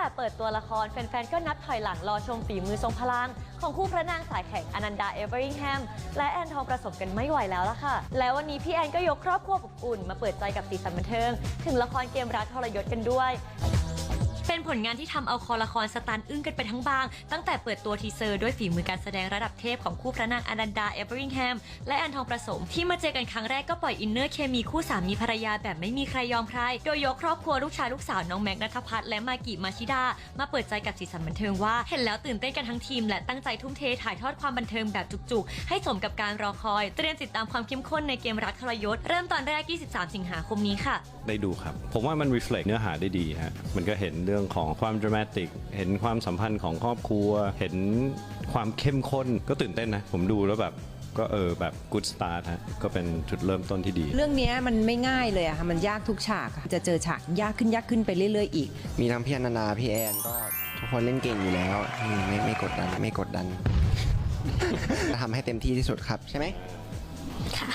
แต่เปิดตัวละครแฟนๆ ก็นับถอยหลังรอชมฝีมือทรงพลัง ของคู่พระนางสายแข่งอนันดาเอเวอริงแฮม และแอนทองประสมกันไม่ไหวแล้วล่ะค่ะ แล้ววันนี้พี่แอนก็ยกครอบครัวอบอุ่น มาเปิดใจกับสีสันบันเทิง ถึงละครเกมรักทรยศกันด้วย เป็นผลงานที่ทำเอาคอละครสตันอึ้งกันไปทั้งบาง ตั้งแต่เปิดตัวทีเซอร์ด้วยฝีมือการแสดงระดับเทพของคู่พระนางอนันดาเอเวอริงแฮมและแอนทองประสม ที่มาเจอกันครั้งแรกก็ปล่อยอินเนอร์เคมีคู่สามีภรรยาแบบไม่มีใครยอมใคร โดยยกครอบครัวลูกชายลูกสาวน้องแม็กนัทพัฒน์และมากิมาชิดา มาเปิดใจกับสีสันบันเทิงว่าเห็นแล้วตื่นเต้นกันทั้งทีม และตั้งใจทุ่มเทถ่ายทอดความบันเทิงแบบจุกๆ ให้สมกับการรอคอย เตรียมติดตามความเข้มข้นในเกมรักทรยศเริ่มตอนแรก 23 สิงหาคมนี้ค่ะ ได้ดูครับ ผมว่ามัน reflect เนื้อหาได้ดีฮะ มันก็เห็นเรื่องของความ dramatic เห็นความสัมพันธ์ของครอบครัว เห็นความเข้มข้นก็ตื่นเต้นนะ ผมดูแล้วแบบก็เออแบบ good start ฮะก็เป็นจุดเริ่มต้นที่ดี เรื่องเนี้ยมันไม่ง่ายเลยอะค่ะมันยากทุกฉากอะจะเจอฉากยากขึ้นยากขึ้นไปเรื่อย ๆ อีก มีทั้งพี่อนันดาพี่แอนก็ทุกคนเล่นเก่งอยู่แล้วอืมไม่ไม่กดดันไม่กดดัน ทำให้เต็มที่ที่สุดครับใช่ไหม ค่ะ